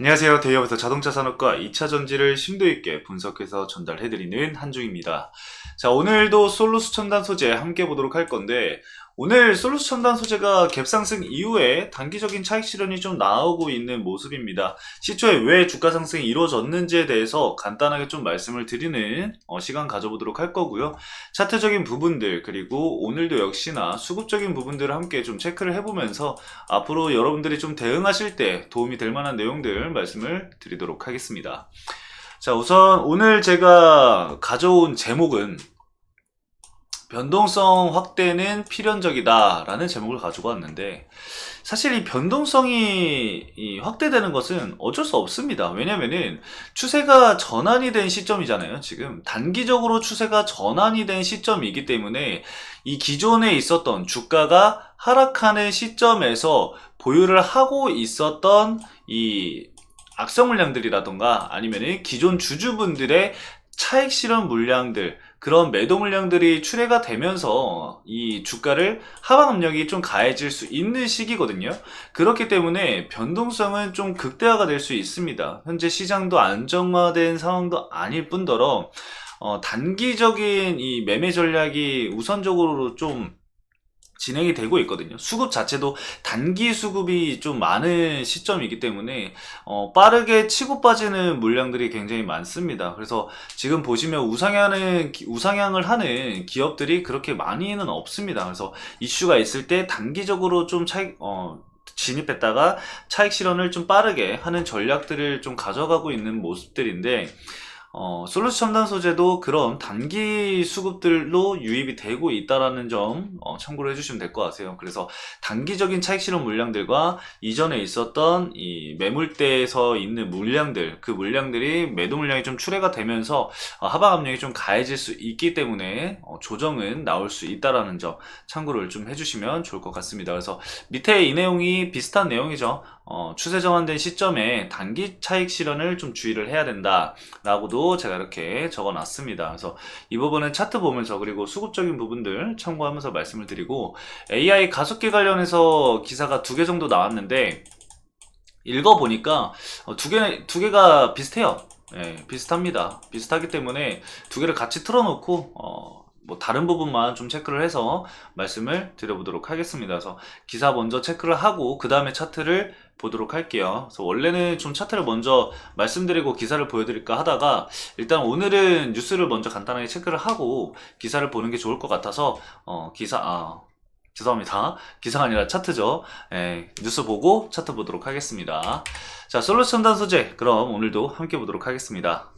안녕하세요. 대기업에서 자동차 산업과 2차 전지를 심도 있게 분석해서 전달해드리는 한중입니다. 자, 오늘도 솔루스 첨단 소재 함께 보도록 할 건데, 오늘 솔루스 첨단 소재가 갭상승 이후에 단기적인 차익 실현이 좀 나오고 있는 모습입니다. 시초에 왜 주가 상승이 이루어졌는지에 대해서 간단하게 좀 말씀을 드리는 어, 시간 가져보도록 할 거고요. 차트적인 부분들, 그리고 오늘도 역시나 수급적인 부분들을 함께 좀 체크를 해보면서 앞으로 여러분들이 좀 대응하실 때 도움이 될 만한 내용들 말씀을 드리도록 하겠습니다. 자, 우선 오늘 제가 가져온 제목은 변동성 확대는 필연적이다 라는 제목을 가지고 왔는데 사실 이 변동성이 이 확대되는 것은 어쩔 수 없습니다. 왜냐면은 추세가 전환이 된 시점이잖아요. 지금 단기적으로 추세가 전환이 된 시점이기 때문에 이 기존에 있었던 주가가 하락하는 시점에서 보유를 하고 있었던 이 악성 물량들이라던가 아니면은 기존 주주분들의 차익 실현 물량들 그런 매도 물량들이 출회가 되면서 이 주가를 하방 압력이 좀 가해질 수 있는 시기거든요. 그렇기 때문에 변동성은 좀 극대화가 될 수 있습니다. 현재 시장도 안정화된 상황도 아닐 뿐더러 어, 단기적인 이 매매 전략이 우선적으로 좀 진행이 되고 있거든요. 수급 자체도 단기 수급이 좀 많은 시점이기 때문에 어, 빠르게 치고 빠지는 물량들이 굉장히 많습니다. 그래서 지금 보시면 우상향하는 기- 우상향을 하는 기업들이 그렇게 많이는 없습니다. 그래서 이슈가 있을 때 단기적으로 좀 차익 어, 진입했다가 차익 실현을 좀 빠르게 하는 전략들을 좀 가져가고 있는 모습들인데 어, 솔루스 첨단 소재도 그런 단기 수급들로 유입이 되고 있다라는 점 어, 참고로 해주시면 될 것 같아요. 그래서 단기적인 차익 실현 물량들과 이전에 있었던 이 매물대에서 있는 물량들, 그 물량들이 매도 물량이 좀 출회가 되면서 어, 하방 압력이 좀 가해질 수 있기 때문에 어, 조정은 나올 수 있다라는 점 참고를 좀 해주시면 좋을 것 같습니다. 그래서 밑에 이 내용이 비슷한 내용이죠. 어, 추세 전환된 시점에 단기 차익 실현을 좀 주의를 해야 된다라고도 제가 이렇게 적어 놨습니다. 그래서 이 부분은 차트 보면서 그리고 수급적인 부분들 참고하면서 말씀을 드리고 AI 가속기 관련해서 기사가 두 개 정도 나왔는데 읽어보니까 어, 두 개, 두 개가 비슷해요. 예, 비슷합니다. 비슷하기 때문에 두 개를 같이 틀어놓고 어, 뭐 다른 부분만 좀 체크를 해서 말씀을 드려보도록 하겠습니다. 그래서 기사 먼저 체크를 하고 그 다음에 차트를 보도록 할게요. 그래서 원래는 좀 차트를 먼저 말씀드리고 기사를 보여드릴까 하다가 일단 오늘은 뉴스를 먼저 간단하게 체크를 하고 기사를 보는 게 좋을 것 같아서 어, 기사 아 죄송합니다. 기사가 아니라 차트죠. 예, 뉴스 보고 차트 보도록 하겠습니다. 자, 솔루션 첨단 소재 그럼 오늘도 함께 보도록 하겠습니다.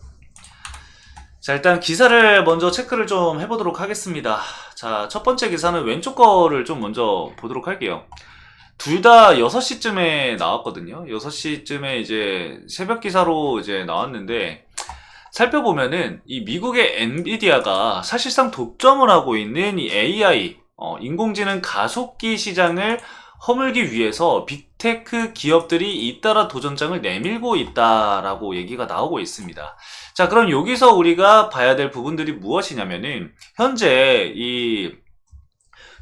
자, 일단 기사를 먼저 체크를 좀 해보도록 하겠습니다. 자, 첫 번째 기사는 왼쪽 거를 좀 먼저 보도록 할게요. 둘 다 6시쯤에 나왔거든요. 6시쯤에 이제 새벽 기사로 이제 나왔는데, 살펴보면은 이 미국의 엔비디아가 사실상 독점을 하고 있는 이 AI, 어, 인공지능 가속기 시장을 허물기 위해서 빅테크 기업들이 잇따라 도전장을 내밀고 있다라고 얘기가 나오고 있습니다. 자, 그럼 여기서 우리가 봐야 될 부분들이 무엇이냐면은, 현재 이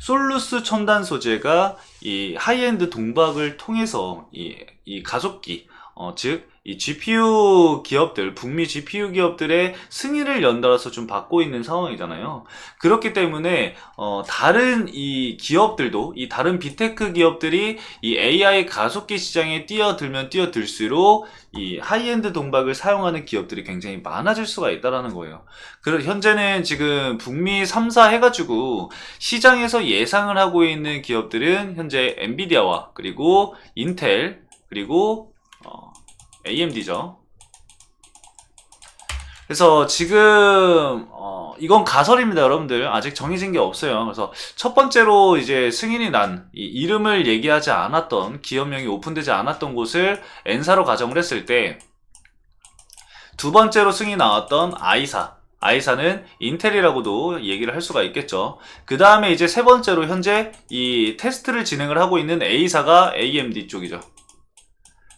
솔루스 첨단 소재가 이 하이엔드 동박을 통해서 이, 이 가속기, 어, 즉, 이 GPU 기업들, 북미 GPU 기업들의 승인을 연달아서 좀 받고 있는 상황이잖아요. 그렇기 때문에, 어, 다른 이 기업들도, 이 다른 빅테크 기업들이 이 AI 가속기 시장에 뛰어들면 뛰어들수록 이 하이엔드 동박을 사용하는 기업들이 굉장히 많아질 수가 있다라는 거예요. 그래 현재는 지금 북미 3사 해가지고 시장에서 예상을 하고 있는 기업들은 현재 엔비디아와 그리고 인텔 그리고 어, AMD죠. 그래서 지금 어, 이건 가설입니다, 여러분들. 아직 정해진 게 없어요. 그래서 첫 번째로 이제 승인이 난이 이름을 얘기하지 않았던 기업명이 오픈되지 않았던 곳을 N사로 가정을 했을 때 두 번째로 승인이 나왔던 아이사. 아이사는 인텔이라고도 얘기를 할 수가 있겠죠. 그 다음에 이제 세 번째로 현재 이 테스트를 진행을 하고 있는 A사가 AMD 쪽이죠.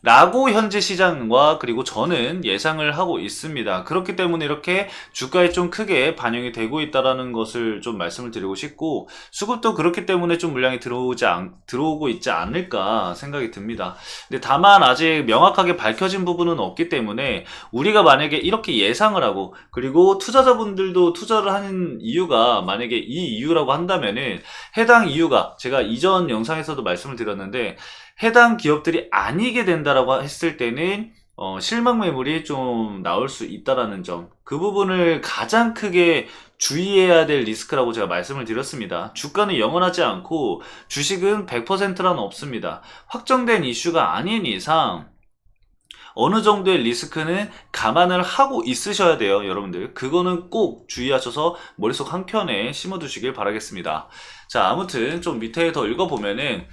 라고 현재 시장과 그리고 저는 예상을 하고 있습니다. 그렇기 때문에 이렇게 주가에 좀 크게 반영이 되고 있다라는 것을 좀 말씀을 드리고 싶고 수급도 그렇기 때문에 좀 물량이 들어오지 않, 들어오고 있지 않을까 생각이 듭니다. 근데 다만 아직 명확하게 밝혀진 부분은 없기 때문에 우리가 만약에 이렇게 예상을 하고 그리고 투자자분들도 투자를 하는 이유가 만약에 이 이유라고 한다면은 해당 이유가 제가 이전 영상에서도 말씀을 드렸는데 해당 기업들이 아니게 된다라고 했을 때는 어, 실망 매물이 좀 나올 수 있다라는 점. 그 부분을 가장 크게 주의해야 될 리스크라고 제가 말씀을 드렸습니다. 주가는 영원하지 않고 주식은 100%란 없습니다. 확정된 이슈가 아닌 이상 어느 정도의 리스크는 감안을 하고 있으셔야 돼요, 여러분들. 그거는 꼭 주의하셔서 머릿속 한켠에 심어두시길 바라겠습니다. 자, 아무튼 좀 밑에 더 읽어보면은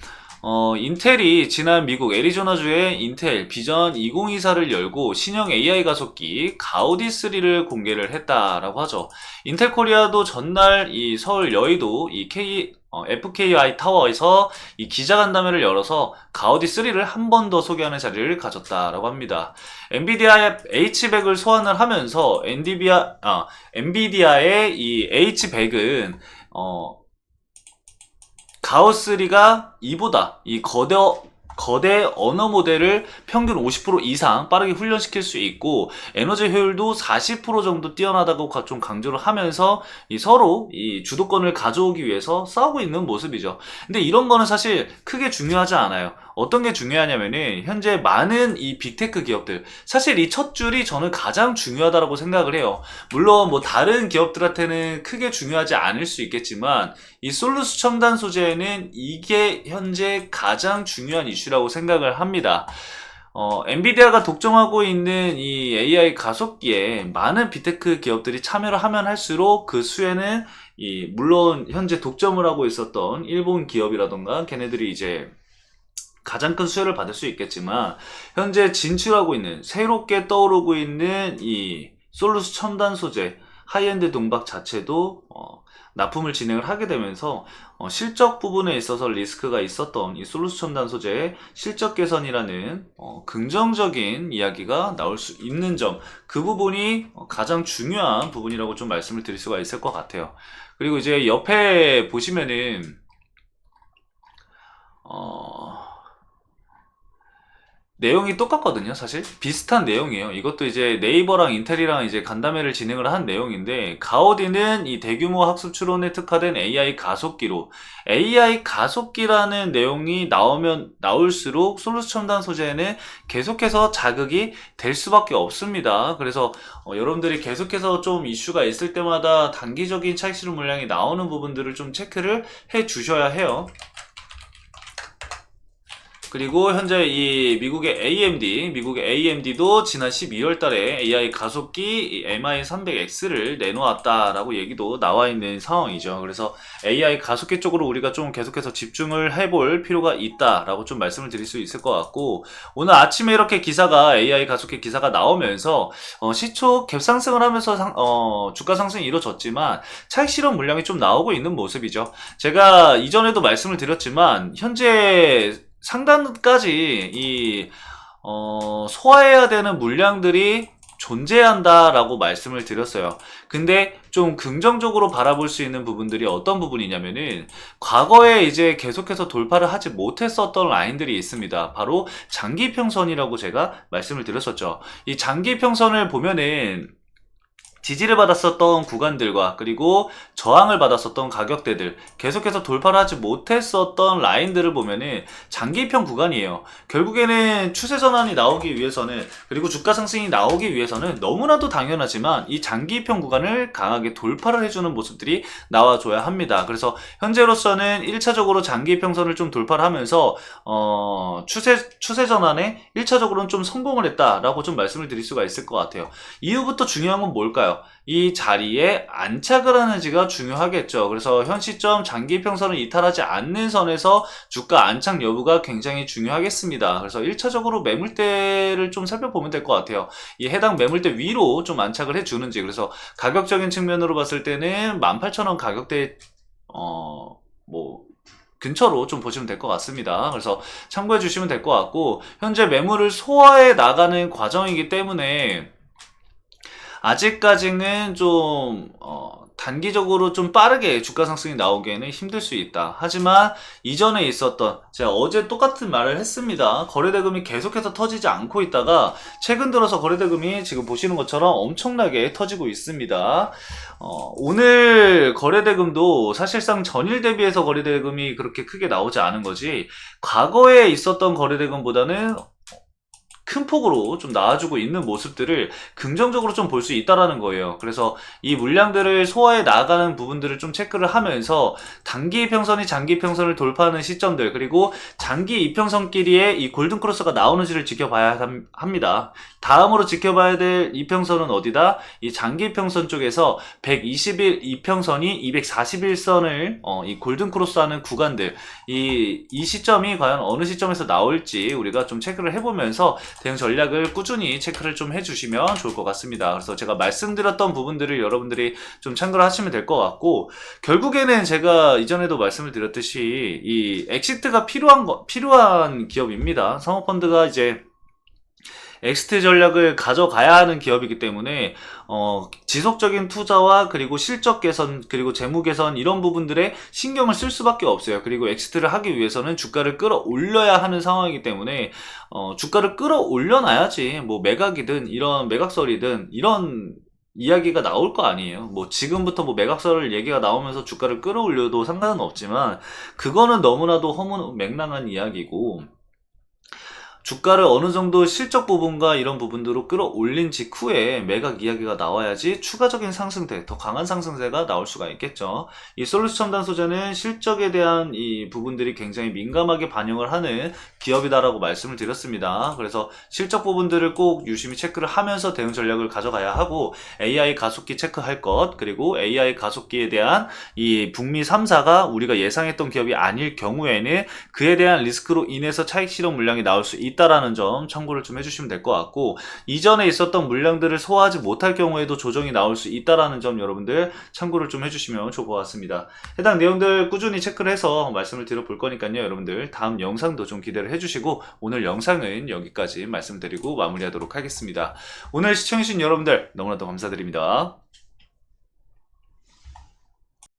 어, 인텔이 지난 미국 애리조나주의 인텔 비전 2024를 열고 신형 AI 가속기 가우디 3를 공개를 했다라고 하죠. 인텔 코리아도 전날 이 서울 여의도 이 K 어, FKI 타워에서 이 기자간담회를 열어서 가우디 3를 한 번 더 소개하는 자리를 가졌다라고 합니다. 엔비디아의 H100을 소환을 하면서 엔디비아 아, 엔비디아의 이 H100은 어, 가오3가 이보다 이 거대 거대 언어 모델을 평균 50% 이상 빠르게 훈련시킬 수 있고 에너지 효율도 40% 정도 뛰어나다고 가- 좀 강조를 하면서 이 서로 이 주도권을 가져오기 위해서 싸우고 있는 모습이죠. 근데 이런 거는 사실 크게 중요하지 않아요. 어떤 게 중요하냐면은 현재 많은 이 빅테크 기업들 사실 이 첫 줄이 저는 가장 중요하다고 생각을 해요. 물론 뭐 다른 기업들한테는 크게 중요하지 않을 수 있겠지만 이 솔루스 첨단 소재는 이게 현재 가장 중요한 이슈라고 생각을 합니다. 어, 엔비디아가 독점하고 있는 이 AI 가속기에 많은 빅테크 기업들이 참여를 하면 할수록 그 수에는 이 물론 현재 독점을 하고 있었던 일본 기업이라던가 걔네들이 이제 가장 큰 수혜를 받을 수 있겠지만 현재 진출하고 있는 새롭게 떠오르고 있는 이 솔루스 첨단 소재 하이엔드 동박 자체도 어, 납품을 진행을 하게 되면서 어, 실적 부분에 있어서 리스크가 있었던 이 솔루스 첨단 소재의 실적 개선이라는 어, 긍정적인 이야기가 나올 수 있는 점 그 부분이 어, 가장 중요한 부분이라고 좀 말씀을 드릴 수가 있을 것 같아요. 그리고 이제 옆에 보시면은 어, 내용이 똑같거든요, 사실. 비슷한 내용이에요. 이것도 이제 네이버랑 인텔이랑 이제 간담회를 진행을 한 내용인데, 가오디는 이 대규모 학습 추론에 특화된 AI 가속기로, AI 가속기라는 내용이 나오면, 나올수록 솔루스 첨단 소재는 계속해서 자극이 될 수밖에 없습니다. 그래서 어, 여러분들이 계속해서 좀 이슈가 있을 때마다 단기적인 차익 실현 물량이 나오는 부분들을 좀 체크를 해 주셔야 해요. 그리고 현재 이 미국의 AMD, 미국의 AMD도 지난 12월 달에 AI 가속기 MI300X를 내놓았다라고 얘기도 나와 있는 상황이죠. 그래서 AI 가속기 쪽으로 우리가 좀 계속해서 집중을 해볼 필요가 있다라고 좀 말씀을 드릴 수 있을 것 같고 오늘 아침에 이렇게 기사가 AI 가속기 기사가 나오면서 어, 시초 갭 상승을 하면서 상- 어, 주가 상승이 이루어졌지만 차익 실현 물량이 좀 나오고 있는 모습이죠. 제가 이전에도 말씀을 드렸지만 현재 상단까지 이 어, 소화해야 되는 물량들이 존재한다라고 말씀을 드렸어요. 근데 좀 긍정적으로 바라볼 수 있는 부분들이 어떤 부분이냐면은 과거에 이제 계속해서 돌파를 하지 못했었던 라인들이 있습니다. 바로 장기평선이라고 제가 말씀을 드렸었죠. 이 장기평선을 보면은 지지를 받았었던 구간들과 그리고 저항을 받았었던 가격대들 계속해서 돌파를 하지 못했었던 라인들을 보면은 장기평 구간이에요. 결국에는 추세 전환이 나오기 위해서는 그리고 주가 상승이 나오기 위해서는 너무나도 당연하지만 이 장기평 구간을 강하게 돌파를 해주는 모습들이 나와줘야 합니다. 그래서 현재로서는 1차적으로 장기 평선을 좀 돌파를 하면서 어, 추세 추세 전환에 1차적으로는 좀 성공을 했다라고 좀 말씀을 드릴 수가 있을 것 같아요. 이후부터 중요한 건 뭘까요? 이 자리에 안착을 하는지가 중요하겠죠. 그래서 현 시점 장기 평선을 이탈하지 않는 선에서 주가 안착 여부가 굉장히 중요하겠습니다. 그래서 1차적으로 매물대를 좀 살펴보면 될 것 같아요. 이 해당 매물대 위로 좀 안착을 해주는지 그래서 가격적인 측면으로 봤을 때는 18,000원 가격대 어, 뭐 근처로 좀 보시면 될 것 같습니다. 그래서 참고해 주시면 될 것 같고 현재 매물을 소화해 나가는 과정이기 때문에 아직까지는 좀 어, 단기적으로 좀 빠르게 주가 상승이 나오기에는 힘들 수 있다. 하지만 이전에 있었던 제가 어제 똑같은 말을 했습니다. 거래대금이 계속해서 터지지 않고 있다가 최근 들어서 거래대금이 지금 보시는 것처럼 엄청나게 터지고 있습니다. 어, 오늘 거래대금도 사실상 전일 대비해서 거래대금이 그렇게 크게 나오지 않은 거지 과거에 있었던 거래대금보다는 큰 폭으로 좀 나아주고 있는 모습들을 긍정적으로 좀 볼 수 있다라는 거예요. 그래서 이 물량들을 소화해 나가는 부분들을 좀 체크를 하면서 단기 이평선이 장기 이평선을 돌파하는 시점들 그리고 장기 이평선끼리의 이 골든 크로스가 나오는지를 지켜봐야 함- 합니다. 다음으로 지켜봐야 될 이평선은 어디다? 이 장기 이평선 쪽에서 120일 이평선이 241선을 어, 이 골든 크로스하는 구간들 이, 이 시점이 과연 어느 시점에서 나올지 우리가 좀 체크를 해보면서 대응 전략을 꾸준히 체크를 좀 해주시면 좋을 것 같습니다. 그래서 제가 말씀드렸던 부분들을 여러분들이 좀 참고를 하시면 될 것 같고 결국에는 제가 이전에도 말씀을 드렸듯이 이 엑시트가 필요한 거, 필요한 기업입니다. 상호펀드가 이제 엑시트 전략을 가져가야 하는 기업이기 때문에 어, 지속적인 투자와 그리고 실적 개선 그리고 재무 개선 이런 부분들에 신경을 쓸 수밖에 없어요. 그리고 엑시트를 하기 위해서는 주가를 끌어올려야 하는 상황이기 때문에 어, 주가를 끌어올려놔야지 뭐 매각이든 이런 매각설이든 이런 이야기가 나올 거 아니에요. 뭐 지금부터 뭐 매각설 얘기가 나오면서 주가를 끌어올려도 상관은 없지만 그거는 너무나도 허무맹랑한 이야기고 주가를 어느 정도 실적 부분과 이런 부분들로 끌어올린 직후에 매각 이야기가 나와야지 추가적인 상승세, 더 강한 상승세가 나올 수가 있겠죠. 이 솔루스 첨단 소재는 실적에 대한 이 부분들이 굉장히 민감하게 반영을 하는 기업이다라고 말씀을 드렸습니다. 그래서 실적 부분들을 꼭 유심히 체크를 하면서 대응 전략을 가져가야 하고 AI 가속기 체크할 것, 그리고 AI 가속기에 대한 이 북미 3사가 우리가 예상했던 기업이 아닐 경우에는 그에 대한 리스크로 인해서 차익 실현 물량이 나올 수 있다라는 점 참고를 좀 해주시면 될 것 같고 이전에 있었던 물량들을 소화하지 못할 경우에도 조정이 나올 수 있다라는 점 여러분들 참고를 좀 해주시면 좋을 것 같습니다. 해당 내용들 꾸준히 체크를 해서 말씀을 드려볼 거니까요 여러분들 다음 영상도 좀 기대를 해주시고 오늘 영상은 여기까지 말씀드리고 마무리하도록 하겠습니다. 오늘 시청해주신 여러분들 너무나도 감사드립니다.